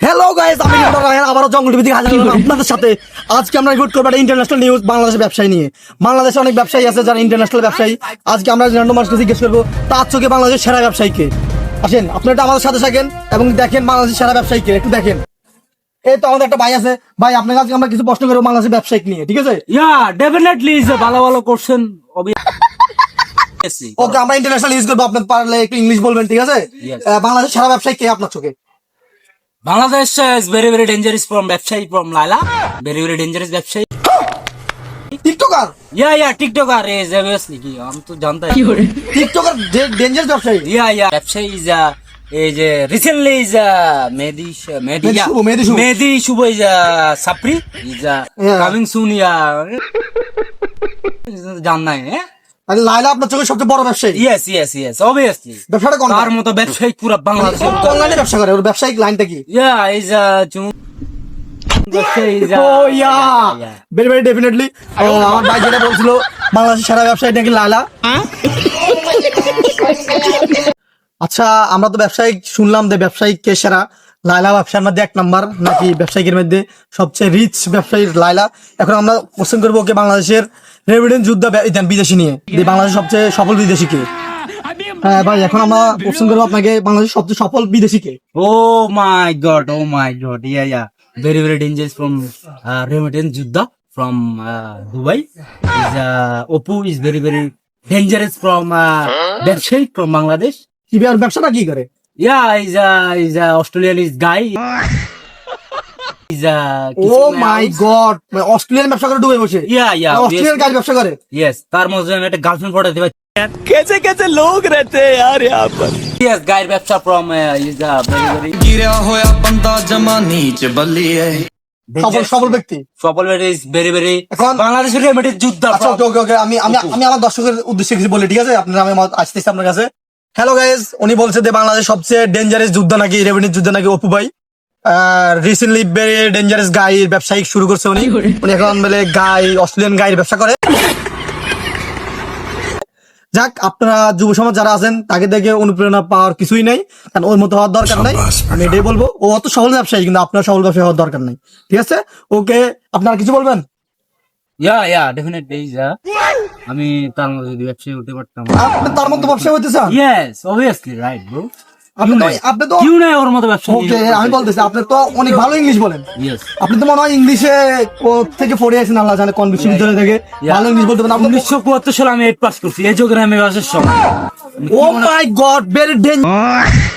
Hello guys আমি আবারও জঙ্গল টিভি থেকে হাজির হলাম আপনাদের সাথে আজকে আমরা রিপোর্ট করব একটা ইন্টারন্যাশনাল নিউজ বাংলাদেশের ব্যবসায়ী নিয়ে। বাংলাদেশে অনেক ব্যবসায়ী আছে যারা ইন্টারন্যাশনাল ব্যবসায়ী। আজকে আমরা র্যান্ডম মানুষকে জিজ্ঞেস করব তার চোখে বাংলাদেশের সেরা ব্যবসায়ীকে আসেন আপনারা আমাদের সাথে থাকেন এবং দেখেন বাংলাদেশের সেরা ব্যবসায়ীকে একটু দেখেন। এই তো আমাদের একটা ভাই আছে। ভাই আপনার কাছে আমরা কিছু প্রশ্ন করব বাংলাদেশের ব্যবসায়িক নিয়ে ঠিক আছে? ইয়া ডেফিনেটলি ভালো ভালো কোশ্চেন ওকে আমরা ইন্টারন্যাশনাল ইউজ করব আপনার পারলে একটু ইংলিশ বলবেন ঠিক আছে? বাংলাদেশের সেরা ব্যবসায়ী কে আপনার চোখে? Bangladesh is very very dangerous from ব্যবসায়ী from Laila very very dangerous ব্যবসায়ী tiktoker yeah yeah tiktoker is obviously কি আমি তো জানতাম টিকটকার ডেঞ্জারাস ব্যবসায়ী ইয়া ইয়া ব্যবসায়ী ইজ এই যে recently is Mehedi Mehedi Mehedi Shuvo, is সাপ্রি is. Coming soon yeah জান নাই হ্যাঁ আরে লাইলা আপনার চোখে সবচেয়ে বড় ব্যবসায়ী। ইয়েস ইয়েস ইয়েস অবভিয়াসলি ব্যবসাটা কোন তার মতো ব্যবসায়ী পুরো বাংলাদেশ অনলাইনে ব্যবসা করে? ওর ব্যবসায়িক লাইনটা কি? Yeah, he's a Jun. Oh yeah very very definitely আমার ভাই যেটা বলছিল বাংলাদেশের সেরা ব্যবসায়ী নাকি লাইলা আচ্ছা আমরা তো ব্যবসায়িক শুনলাম যে ব্যবসায়িক কে সেরা? লাইলা ব্যবসার মধ্যে এক নাম্বার নাকি ব্যবসায়িকের মধ্যে সবচেয়ে রিচ ব্যবসায়ী লাইলা এখন আমরা কোশ্চেন করব ওকে বাংলাদেশের রেভিডেন্ট যুদ্ধ বিদেশি নিয়ে। বাংলাদেশ সবচেয়ে সফল বিদেশি কে? হ্যাঁ ভাই এখন আমরা কোশ্চেন করব আপনাকে বাংলাদেশ সবচেয়ে সফল বিদেশি কে? ও my god oh my god yeah very very dangerous from remittance যুদ্ধ from Dubai is Apu is very very dangerous from ব্যবসায়িক ফ্রম বাংলাদেশ কি ব্যবসাটা কি করে? Yeah is is Australian is guy O my god Australian ব্যবসা করে ডুবে বসে Yeah, yeah. অস্ট্রেলিয়ান Yes, কাজ ব্যবসা করে yes. তার মধ্যে আমি একটা গার্লফ্রেন্ড পটাতে পারি कैसे कैसे लोग रहते हैं यार यहाँ पर Yes, গায়ের ব্যবসা from uh, is a very, very गिरा होया बंदा जमा नीच बल्लिए সফল dangerous. সফল ব্যক্তি সফল is very, very এখন- বাংলাদেশের রেমিটেন্স যুদ্ধা আচ্ছা ওকে ওকে ওকে আমি আমি আমি আমার দর্শকের উদ্দেশ্যে কিছু বলি ঠিক আছে আপনার আমি আমার- আসতেছি আপনার কাছে হ্যালো গাইজ উনি বলছে যে বাংলাদেশ সবচেয়ে ডেঞ্জারাস যুদ্ধ নাকি রেভিনিউ যুদ্ধ নাকি অপু ভাই রিসেন্টলি ভেরি ডেঞ্জারাস গাই ব্যবসায়িক শুরু করছে উনি। উনি এখন বলে গাই অস্ট্রেলিয়ান গাইয়ের ব্যবসা করে। যাক আপনারা যুব সমাজ যারা আছেন তাকে দেখে অনুপ্রেরণা পাওয়ার কিছুই নাই। কারণ ওর মতো হওয়ার দরকার নাই। আমি এটাই বলব ও অত সফল ব্যবসায়ী কিন্তু আপনার সফল ব্যবসায়ী হওয়ার দরকার নাই। ঠিক আছে? ওকে আপনারা কিছু বলবেন? ইয়া ইয়া ডেফিনেটলি ইয়া আমি তার মধ্যে যদি ব্যবসায়ী হতে পারতাম। আপনি তার মতো ব্যবসা হইতে চান? ইয়েস অবভিয়াসলি রাইট ব্রো আপনি তো আপনি তো কিউ নাই ওর মতো ব্যবসা ওকে আমি বলতেছি আপনি তো অনেক ভালো ইংলিশ বলেন। আপনি তো মনে হয় ইংলিশে থেকে পড়ে আছেন আল্লাহ জানে কোন বিশ্ববিদ্যালয় থেকে। ভালো ইংলিশ বলতে পারেন উনিশশো সালে আমি এইট পাস করছি এই সময় oh my god very danger